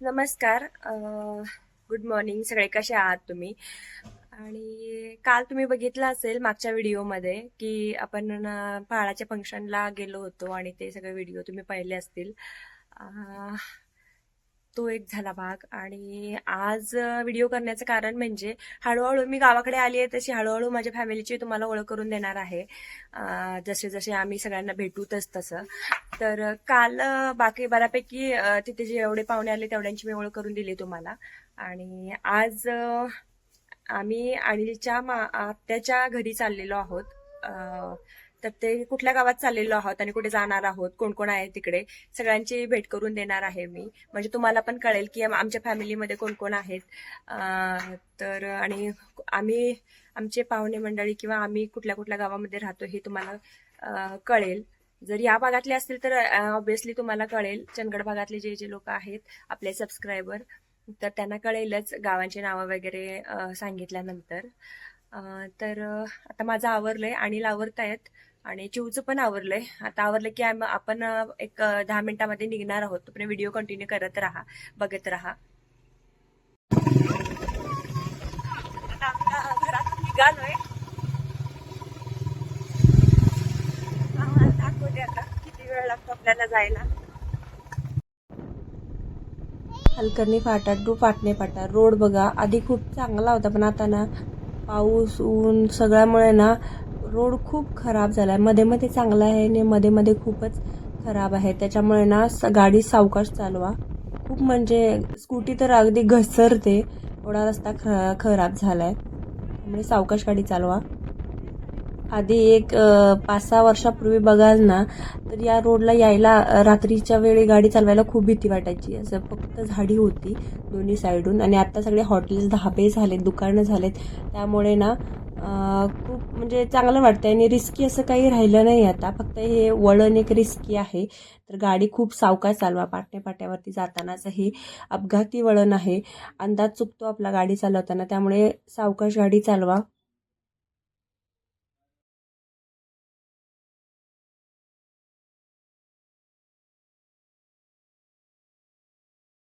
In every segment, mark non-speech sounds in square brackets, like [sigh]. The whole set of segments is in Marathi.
नमस्कार गुड मॉर्निंग सगळे कसे आहात तुम्ही? आणि काल तुम्ही बघितलं असेल मागच्या व्हिडिओमध्ये की आपण न, पहाडाच्या फंक्शनला गेलो होतो आणि ते सगळे व्हिडिओ तुम्ही पाहिले असतील. तो एक झाला भाग. आणि आज व्हिडिओ करण्याचं कारण म्हणजे हळूहळू मी गावाकडे आली आहे तशी हळूहळू माझ्या फॅमिलीची तुम्हाला ओळख करून देणार आहे. जसे जसे आम्ही सगळ्यांना भेटू तस. तसं तर काल बाकी बऱ्यापैकी तिथे तिथे जेवढे पाहुणे आले तेवढ्यांची मी ओळख करून दिली तुम्हाला. आणि आज आम्ही अनिलच्या मा आत्याच्या घरी चाललेलो आहोत. तर ते कुठल्या गावात चाललेलो आहोत आणि कुठे जाणार आहोत कोण कोण आहे तिकडे सगळ्यांची भेट करून देणार आहे मी. म्हणजे तुम्हाला पण कळेल की आमच्या फॅमिलीमध्ये कोण कोण आहेत. तर आणि आम्ही आमचे पाहुणे मंडळी किंवा आम्ही कुठल्या कुठल्या गावामध्ये राहतो हे तुम्हाला कळेल. जर या भागातले असतील तर ऑब्विसली तुम्हाला कळेल. चंदगड भागातले जे जे लोक आहेत आपले सबस्क्रायबर तर त्यांना कळेलच गावांची नावं वगैरे सांगितल्यानंतर. तर आता माझं आवरलंय आणि आवरतायत आणि चिवचं पण आवरलंय. आता आवरलं की आपण एक दहा मिनिटामध्ये निघणार आहोत. तुम्ही व्हिडिओ कंटिन्यू करत राहा बघत राहा. घरातून निघालोय. दाखवते आता किती वेळ लागतो आपल्याला जायला. हलकर्णी फाटा टू फाटणे फाटा. रोड बघा आधी खूप चांगला होता पण आता ना पाऊस ऊन सगळ्यामुळे ना रोड खूप खराब झाला आहे मध्ये मध्ये चांगला आहे आणि मध्ये मध्ये खूपच खराब आहे. त्याच्यामुळे ना स- गाडी सावकाश चालवा. खूप म्हणजे स्कूटी तर अगदी घसरते. एवढा रस्ता ख खराब झाला आहे त्यामुळे सावकाश गाडी चालवा. आधी एक पाच सहा वर्षापूर्वी बघाल ना तर या रोडला यायला रात्रीच्या वेळी गाडी चालवायला खूप भीती वाटायची. असं फक्त झाडी होती दोन्ही साईडून आणि आता सगळे हॉटेल्स धाबे झालेत दुकानं झालेत. त्यामुळे ना खूप म्हणजे चांगलं वाटतं आणि रिस्की असं काही राहिलं नाही आता. फक्त हे वळण एक रिस्की आहे. तर गाडी खूप सावकाश चालवा पाट्या पाट्यावरती जातानाच हे अपघाती वळण आहे. अंदाज चुकतो आपला गाडी चालवताना. त्यामुळे सावकाश गाडी चालवा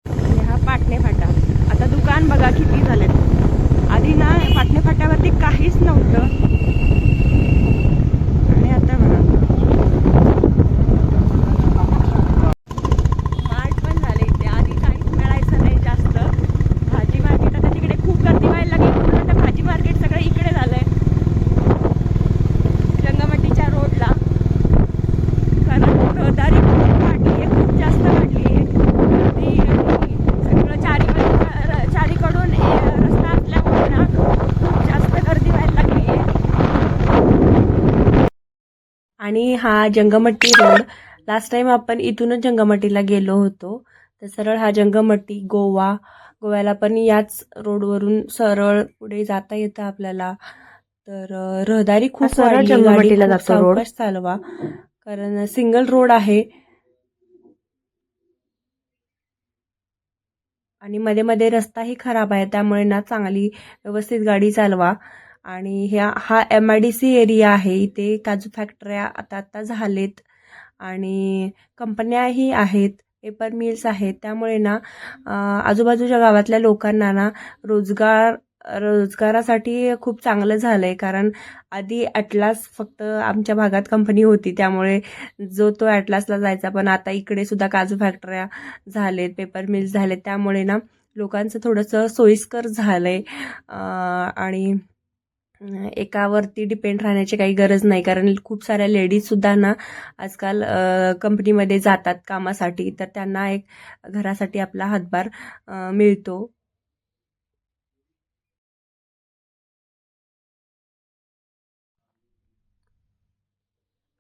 आणि हा पाटणे फाटा आता दुकान बघा किती झालेत आधी ना पाटणे फाट्यावरती काहीच नव्हतं आणि आता बघा मार्ट पण झाले इथे आधी काहीच मिळायचं नाही जास्त भाजी मार्केट आता तिकडे खूप गर्दी व्हायला लागली म्हणून आता भाजी मार्केट सगळं इकडे झालंय रंगमटीच्या रोडला कारण रहदारी खूप वाढली आहे खूप जास्त वाढली आहे ती आणि सगळं चारी चारीकडून ए, रस्ता असल्यामुळे ना खूप जास्त गर्दी व्हायला लागली आहे आणि हा जंगमट्टी रोड लास्ट टाइम आपण इथूनच जंगमट्टीला गेलो होतो. तर सरळ हा जंगमट्टी गोवा गोव्याला पण याच रोडवरून सरळ पुढे जाता येतं आपल्याला. तर रहदारी खूप सरळ जंगमट्टीला जातो रोड. चालवा. कारण सिंगल रोड आहे. आणि मध्ये मध्ये रस्ताही खराब आहे त्यामुळे ना चांगली व्यवस्थित गाडी चालवा. आणि ह्या हा M I D C area आहे. इथे काजू फॅक्टऱ्या आता आता झालेत. आणि कंपन्याही आहेत पेपर मिल्स आहेत. त्यामुळे ना आजूबाजूच्या गावातल्या लोकांना ना रोजगार रोजगारासाठी खूप चांगलं झालं आहे कारण आधी ॲटलास फक्त आमच्या भागात कंपनी होती. त्यामुळे जो तो ॲटलासला जायचा. पण आता इकडे सुद्धा काजू फॅक्टऱ्या झालेत पेपर मिल्स झालेत. त्यामुळे ना लोकांचं थोडंसं सोयीस्कर झालं आहे आणि एकावरती डिपेंड राहण्याची काही गरज नाही. कारण खूप साऱ्या लेडीजसुद्धा ना आजकाल कंपनीमध्ये जातात कामासाठी. तर त्यांना एक घरासाठी आपला हातभार मिळतो.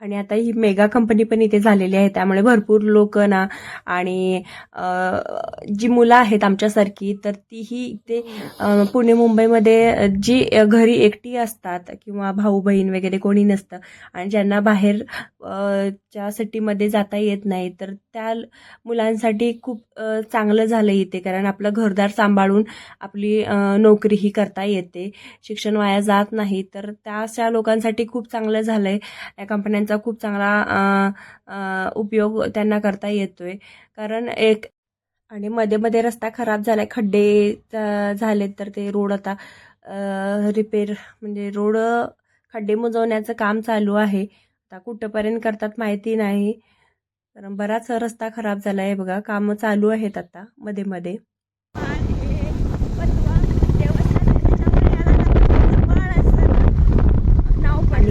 आणि आता ही मेगा कंपनी पण इथे झालेली आहे त्यामुळे भरपूर लोक ना आणि जी मुलं आहेत आमच्यासारखी तर तीही इथे पुणे मुंबईमध्ये जी घरी एकटी असतात किंवा भाऊ बहीण वगैरे कोणी नसतं आणि ज्यांना बाहेर च्या सिटीमध्ये जाता येत नाही तर त्या मुलांसाठी खूप चांगलं झालं इथे. कारण आपलं घरदार सांभाळून आपली नोकरीही करता येते. शिक्षण वाया जात नाही तर त्या लोकांसाठी खूप चांगलं झालं आहे या कंपन्यांचं खूप चांगला उपयोग त्यांना करता येतोय. कारण एक आणि मध्ये मध्ये रस्ता खराब झालाय खड्डे झालेत तर ते रोड आता रिपेअर म्हणजे रोड खड्डे मुजवण्याचं काम चालू आहे. आता कुठंपर्यंत करतात माहिती नाही. कारण बराच रस्ता खराब झाला आहे बघा. कामं चालू आहेत आता मध्ये मध्ये.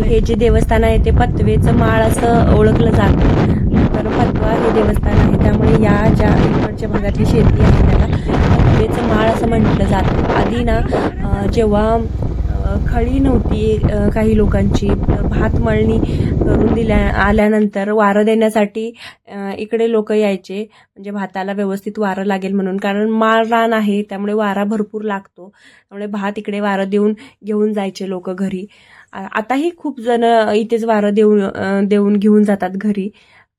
हे जे देवस्थान आहे ते पत्वेचं माळ असं ओळखलं जातं तर पत्वा हे देवस्थान आहे. त्यामुळे या ज्या इकडच्या भागातली शेती आहे त्याला पत्वेचं माळ असं म्हटलं जातं आधी ना जेव्हा खळी नव्हती काही लोकांची भात मळणी करून दिल्या आल्यानंतर वारं देण्यासाठी इकडे लोक यायचे. म्हणजे भाताला व्यवस्थित वारं लागेल म्हणून. कारण माळ रान आहे त्यामुळे वारा भरपूर लागतो. त्यामुळे भात इकडे वारं देऊन घेऊन जायचे लोक घरी. आताही खूप जण इथेच वारं देऊन देऊन घेऊन जातात घरी.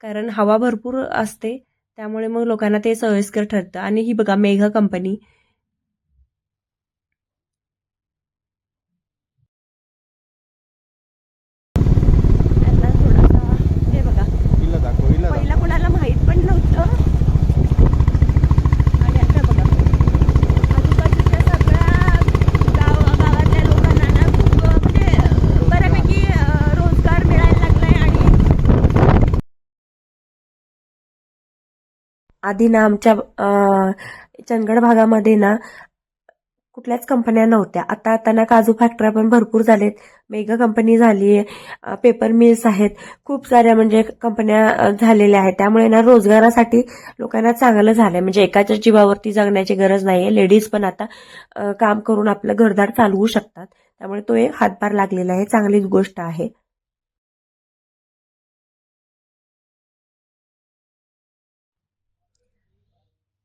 कारण हवा भरपूर असते त्यामुळे मग लोकांना ते सोयीस्कर ठरतं. आणि ही बघा मेघा कंपनी त्यातला थोडासा हे बघा इला दाखव इला पहिला कोणाला माहीत पण नव्हतं आणि आता बघा आजूबाजूच्या सगळ्या गाव गावातल्या लोकांना ना खूप अं, म्हणजे अं, बऱ्यापैकी अं, रोजगार मिळायला लागलाय आणि आधी ना आमच्या चंदगड भागामध्ये ना कुठल्याच कंपन्या नव्हत्या. आता आता ना काजू फॅक्टऱ्या पण भरपूर झालेत. मेगा कंपनी झाली आहे. पेपर मिल्स आहेत. खूप साऱ्या म्हणजे कंपन्या झालेल्या आहेत. त्यामुळे ना रोजगारासाठी लोकांना चांगलं झालंय. म्हणजे एकाच्या जीवावरती जगण्याची गरज नाही आहे लेडीज पण आता काम करून आपलं घरदार चालवू शकतात. त्यामुळे तो एक हातभार लागलेला आहे. चांगलीच गोष्ट आहे.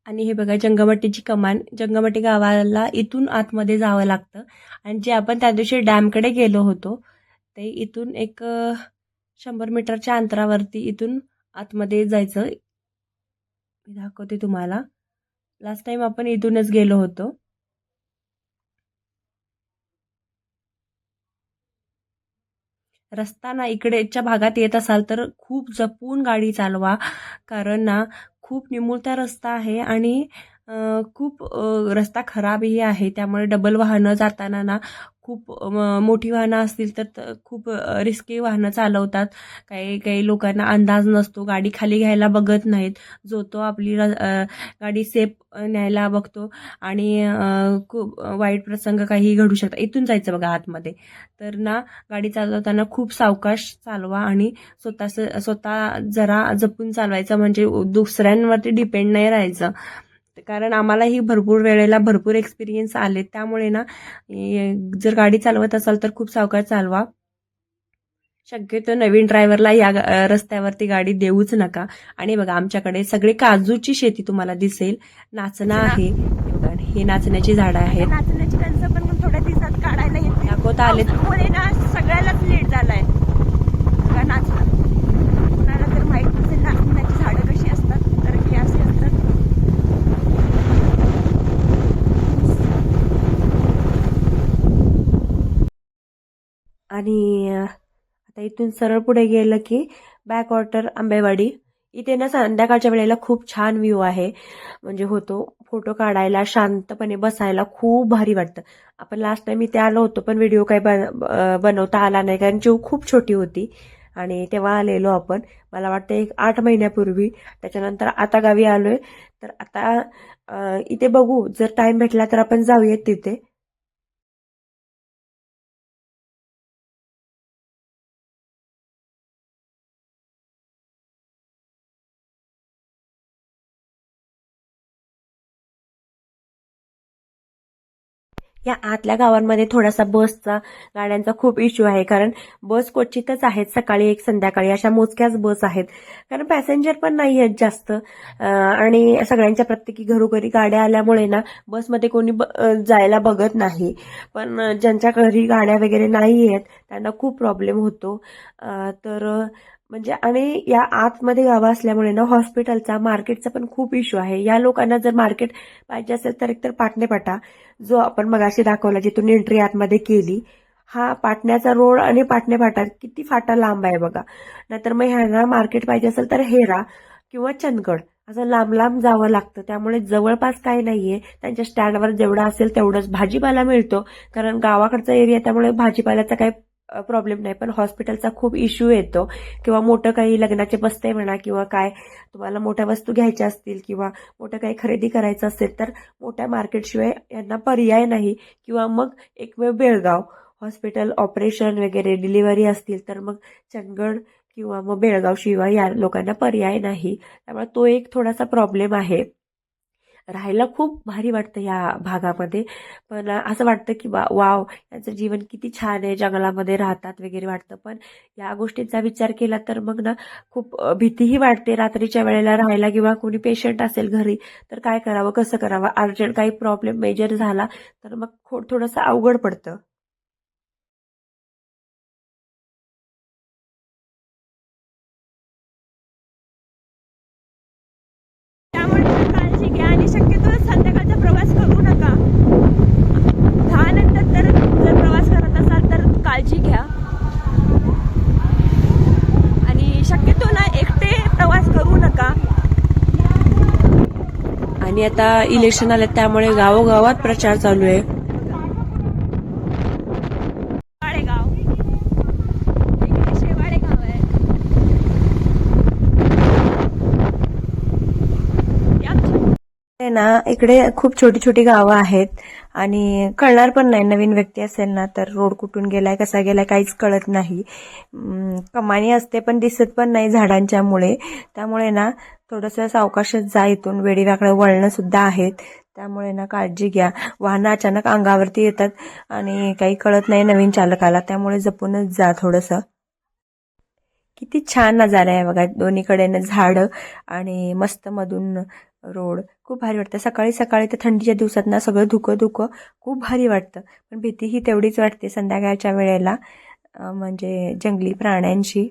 आणि हे बघा जंगमट्टीची कमान जंगमट्टी गावाला इथून आतमध्ये जावं लागतं. आणि जे आपण त्या दिवशी डॅमकडे गेलो होतो ते इथून एक शंभर मीटरच्या अंतरावरती इथून आतमध्ये जायचं. मी दाखवते तुम्हाला. लास्ट टाईम आपण इथूनच गेलो होतो. रस्ता ना इकडेच्या भागात येत असाल तर खूप जपून गाडी चालवा. कारण ना खूप निमुळता रस्ता आहे आणि खूप रस्ता खराबही आहे. त्यामुळे डबल वाहनं जाताना ना खूप मोठी वाहनं असतील तर खूप रिस्की वाहनं चालवतात. काही काही लोकांना अंदाज नसतो. गाडी खाली घ्यायला बघत नाहीत. जो तो आपली र- गाडी सेफ न्यायला बघतो. आणि खूप वाईट प्रसंग काही घडू शकतात. इथून जायचं बघा आतमध्ये. तर ना गाडी चालवताना खूप सावकाश चालवा आणि स्वतः स्वतः जरा जपून चालवायचं. म्हणजे दुसऱ्यांवरती डिपेंड नाही राहायचं. कारण आम्हालाही भरपूर वेळेला भरपूर एक्सपिरियन्स आले त्यामुळे ना जर गाडी चालवत असाल तर खूप सावकाश चालवा. शक्यतो नवीन ड्रायव्हरला या रस्त्यावरती गाडी देऊच नका. आणि बघा आमच्याकडे सगळे काजूची शेती तुम्हाला दिसेल. नाचणं आहे. हे हे नाचण्याची झाडं आहेत. नाचण्याची कणसं पण थोड्या दिवसात काढायला येते दाखवता आलेत पावसामुळे ना सगळ्यालाच लेट झालाय बघा नाचणं कुणाला तर माहीत नसेल नाचण्याची झाडं कशी असतात तर हे असे असतात आणि आता इथून सरळ पुढे गेलं की बॅक वॉटर आंबेवाडी. इथे ना संध्याकाळच्या वेळेला खूप छान व्ह्यू आहे. म्हणजे होतो फोटो काढायला शांतपणे बसायला खूप भारी वाटतं. आपण लास्ट टाइम इथे आलो होतो पण व्हिडिओ काही बन- बनवता आला नाही कारण जीव खूप छोटी होती. आणि तेव्हा आलेलो आपण. मला वाटतं एक आठ महिन्यापूर्वी. त्याच्यानंतर आता गावी आलोय. तर आता इथे बघू. जर टाइम भेटला तर आपण जाऊयात तिथे. या आतल्या गावांमध्ये थोडासा बसचा गाड्यांचा खूप इश्यू आहे. कारण बस क्वचितच आहेत सकाळी एक संध्याकाळी. अशा मोजक्याच बस आहेत. कारण पॅसेंजर पण नाही आहेत जास्त. आणि सगळ्यांच्या प्रत्येकी घरोघरी गाड्या आल्यामुळे ना बसमध्ये कोणी ब- जायला बघत नाही. पण ज्यांच्या घरी गाड्या वगैरे नाही आहेत त्यांना खूप प्रॉब्लेम होतो. तर म्हणजे आणि या आतमध्ये गावं असल्यामुळे ना हॉस्पिटलचा मार्केटचा पण खूप इश्यू आहे. या लोकांना जर मार्केट पाहिजे असेल तर एकतर पाटणेपाटा जो आपण मगाशी दाखवला जिथून एंट्री आतमध्ये केली हा पाटण्याचा रोड आणि पाटणे फाटा किती फाटा लांब आहे बघा. नाहीतर मग ह्यांना मार्केट पाहिजे असेल तर हेरा किंवा चंदगड असं लांब लांब जावं लागतं. त्यामुळे जवळपास काही नाहीये. त्यांच्या स्टँडवर जेवढं असेल तेवढंच भाजीपाला मिळतो. कारण गावाकडचा एरिया त्यामुळे भाजीपाल्याचा काही प्रॉब्लेम नाही. पण हॉस्पिटलचा खूप इश्यू येतो. किंवा मोठं काही लग्नाचे बसते म्हणा किंवा काय तुम्हाला मोठ्या वस्तू घ्यायच्या असतील किंवा मोठं काही खरेदी करायचं असेल तर मोठ्या मार्केटशिवाय यांना पर्याय नाही. किंवा मग एक वेळ बेळगाव हॉस्पिटल ऑपरेशन वगैरे डिलिव्हरी असतील तर मग चंदगड किंवा मग बेळगाव शिवाय या लोकांना पर्याय नाही. त्यामुळे तो एक थोडासा प्रॉब्लेम आहे. राहायला खूप भारी वाटतं या भागामध्ये. पण असं वाटतं की वा वाव यांचं जीवन किती छान आहे जंगलामध्ये राहतात वगैरे वाटतं. पण या गोष्टींचा विचार केला तर मग ना खूप भीतीही वाटते रात्रीच्या वेळेला राहायला किंवा कोणी पेशंट असेल घरी तर काय करावं कसं करावं? अर्जंट काही प्रॉब्लेम मेजर झाला तर मग खो थोडंसं अवघड पडतं त्यामुळे तुम्ही काळजी घ्या आणि शक्यतो संध्याकाळचा प्रवास करू नका दहा नंतर तर जर प्रवास करत असाल तर काळजी घ्या आणि शक्यतो ना एकटे प्रवास करू नका आणि आता इलेक्शन आले त्यामुळे गावोगावात प्रचार चालू आहे. ना इकडे खूप छोटी छोटी गावं आहेत. आणि कळणार पण नाही नवीन व्यक्ती असेल ना तर रोड कुठून गेलाय कसा गेलाय काहीच कळत नाही. कमानी असते पण दिसत पण नाही झाडांच्यामुळे. त्यामुळे ना थोडंसं सावकाशच जा इथून. वेडीवाकडे वळणं सुद्धा आहेत. त्यामुळे ना काळजी घ्या. वाहनं अचानक अंगावरती येतात आणि काही कळत नाही नवीन चालकाला. त्यामुळे जपूनच जा थोडंसं. किती छान नजारा आहे बघा. दोन्हीकडेनं झाडं आणि मस्त मधून रोड. खूप भारी वाटतं. सकाळी सकाळी तर थंडीच्या दिवसात ना सगळं धुकं धुकं खूप भारी वाटतं. पण भीती ही तेवढीच वाटते संध्याकाळच्या वेळेला म्हणजे जंगली प्राण्यांची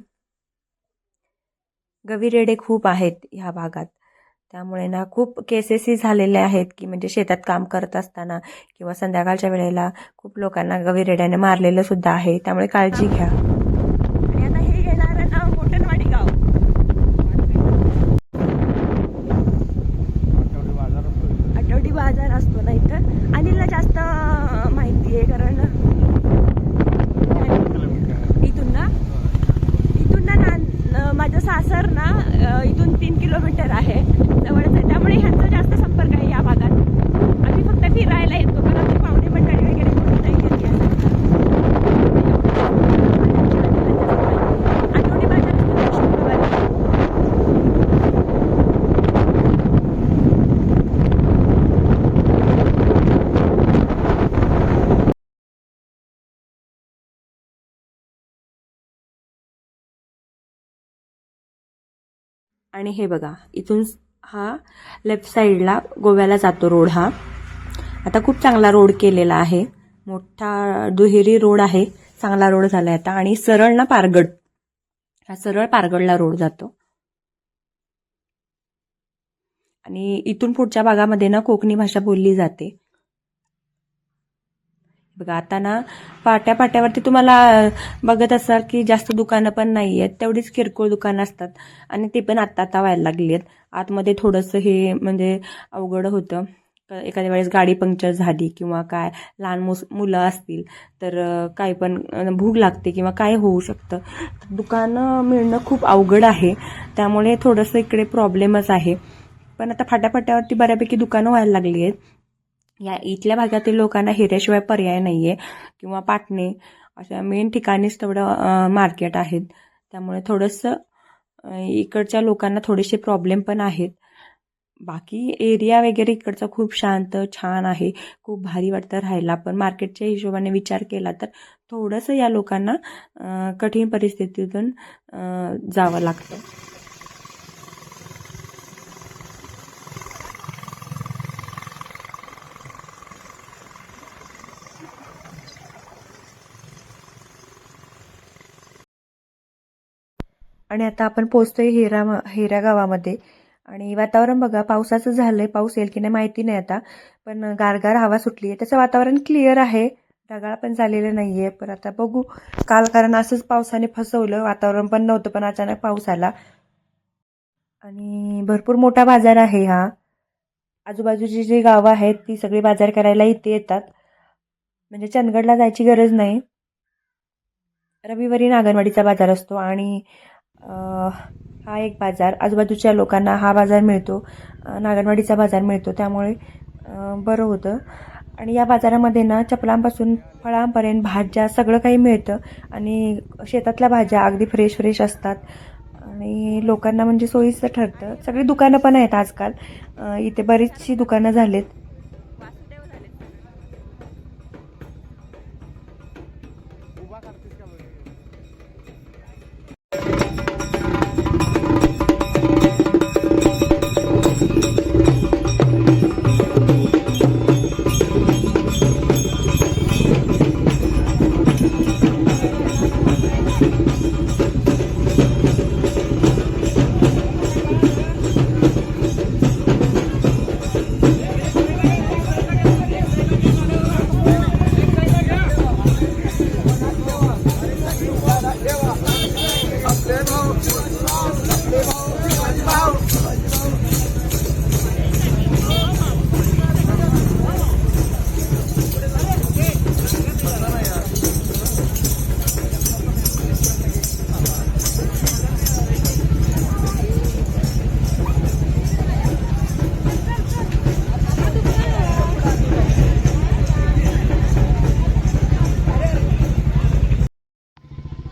गवीरेडे खूप आहेत ह्या भागात. त्यामुळे ना खूप केसेसही झालेले आहेत की म्हणजे शेतात काम करत असताना किंवा संध्याकाळच्या वेळेला खूप लोकांना गविरेड्याने मारलेलं सुद्धा आहे. त्यामुळे काळजी घ्या आणि आता हे येणारं नाव मोठणवाडी गाव आठवडी बाजार असतो ना इथं अनिलला जास्त अं, माहिती आहे कारण इथून ना इथून ना ना न- माझं सासर ना अं, इथून तीन किलोमीटर आहे जवळच आहे त्यामुळे ह्यांचा जास्त संपर्क आहे या भागात आम्ही फक्त फिरायला येतो पण आमची पाहुणे मंडळी वगैरे कोणी नाही येत या साईडला. आठवडी बाजार असतो ना शुक्रवारी आणि हे बघा इथून हा लेफ्ट साईडला गोव्याला जातो रोड हा. आता खूप चांगला रोड केलेला आहे. मोठा दुहेरी रोड आहे. चांगला रोड झाला आता. आणि सरळ ना पारगड. हा सरळ पारगडला रोड जातो. आणि इथून पुढच्या भागामध्ये ना कोकणी भाषा बोलली जाते. बघा आता ना पाट्या पाट्यावरती तुम्हाला बघत असाल की जास्त दुकानं पण नाही आहेत तेवढीच किरकोळ दुकानं असतात. आणि ते पण आत्ता आता व्हायला लागली आहेत आतमध्ये थोडंसं हे म्हणजे अवघड होतं. एखाद्या वेळेस गाडी पंक्चर झाली किंवा काय लहान मुस मुलं असतील तर काय काही पण भूक लागते किंवा काय होऊ शकतं. दुकानं मिळणं खूप अवघड आहे. त्यामुळे थोडंसं इकडे प्रॉब्लेमच आहे. पण आता फाट्याफाट्यावरती बऱ्यापैकी दुकानं व्हायला लागली आहेत या इथल्या भागातील लोकांना हिऱ्याशिवाय पर्याय नाही आहे किंवा पाटणे अशा मेन ठिकाणीच तेवढं मार्केट आहेत. त्यामुळे थोडंसं इकडच्या लोकांना थोडेसे प्रॉब्लेम पण आहेत. बाकी एरिया वगैरे इकडचा खूप शांत छान आहे. खूप भारी वाटतं राहायला. पण मार्केटच्या हिशोबाने विचार केला तर थोडंसं या लोकांना कठीण परिस्थितीतून जावं लागतं. आणि आता आपण पोचतोय हिरा हेऱ्या गावामध्ये. आणि वातावरण बघा पावसाचं झालंय पाऊस येईल की नाही माहिती नाही आता. पण गारगार हवा सुटली आहे त्याचं वातावरण क्लिअर आहे. ढगाळ पण झालेलं आहे पण आता बघू. काल कारण असंच पावसाने फसवलं. वातावरण पण नव्हतं पण अचानक पाऊस आला. आणि भरपूर मोठा बाजार आहे हा. आजूबाजूची जी गावं आहेत ती सगळी बाजार करायला इथे येतात. म्हणजे चंदगडला जायची गरज नाही. रविवारी नागरवाडीचा बाजार असतो. आणि हा एक बाजार. आजूबाजूच्या लोकांना हा बाजार मिळतो. अं, बाजार मिळतो. त्यामुळे बरं होतं. आणि या बाजारामध्ये ना चपलांपासून फळांपर्यंत भाज्या सगळं काही मिळतं. आणि शेतातल्या भाज्या अगदी फ्रेश फ्रेश असतात. आणि लोकांना म्हणजे सोयीचं ठरतं. सगळी दुकानं पण आहेत आजकाल. इथे बरीचशी दुकानं झालेत.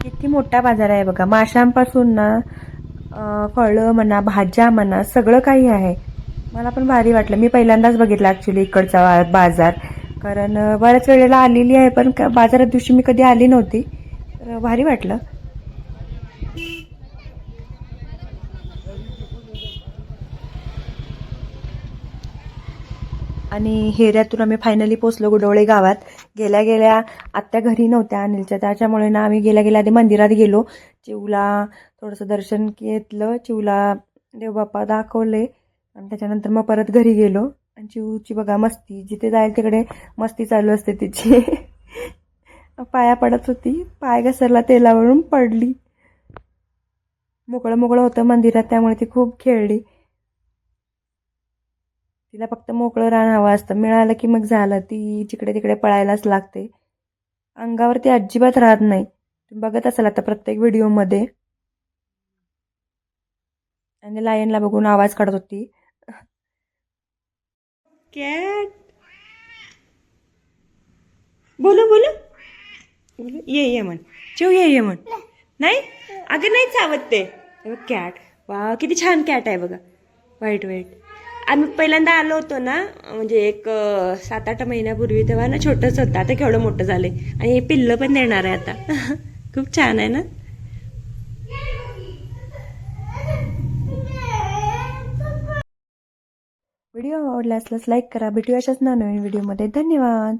किती मोठा बाजार आहे बघा. माशांपासून ना फळं म्हणा भाज्या म्हणा सगळं काही आहे. मला पण भारी वाटलं. मी पहिल्यांदाच बघितलं ॲक्च्युली इकडचा बाजार. कारण बऱ्याच वेळेला आलेली आहे पण बाजारात दिवशी मी कधी आली नव्हती. तर भारी वाटलं. आणि हेऱ्यातून आम्ही फायनली पोचलो गुडवळे गावात. गेल्या गेल्या आत्या घरी नव्हत्या अनिलच्या. त्याच्यामुळे ना आम्ही गेल्या गेल्या आधी मंदिरात गेलो. चिवला थोडंसं दर्शन घेतलं. चिवला देवबाप्पा दाखवले. आणि त्याच्यानंतर मग परत घरी गेलो. आणि चिवची बघा मस्ती. जिथे जाईल तिकडे मस्ती चालू असते तिची. [laughs] पाया पडत होती. पाय घसरला तेलावरून पडली. मोकळं मोकळं होतं मंदिरात. त्यामुळे ती खूप खेळली. तिला फक्त मोकळं रान हवं असतं. मिळालं की मग झालं. ती जिकडे तिकडे पळायलाच लागते. अंगावरती अजिबात राहत नाही. तुम्ही बघत असाल आता प्रत्येक व्हिडिओमध्ये. आणि लायनला बघून आवाज काढत होती. कॅट. बोलो बोलो. बोलो. ये ये म्हण. चिव ये ये म्हण. नाही? अगं नाही चावत ते कॅट. वा किती छान कॅट आहे बघा. वाईट वाईट. आम्ही पहिल्यांदा आलो होतो ना म्हणजे एक सात आठ महिन्यापूर्वी तेव्हा ना छोटंच होतं. आता केवढं मोठं झालंय. आणि हे पिल्लं पण देणार आहे आता. [laughs] खूप छान आहे ना? व्हिडिओ आवडला असल्यास लाईक करा. भेटूया अशाच नवीन व्हिडिओमध्ये. धन्यवाद.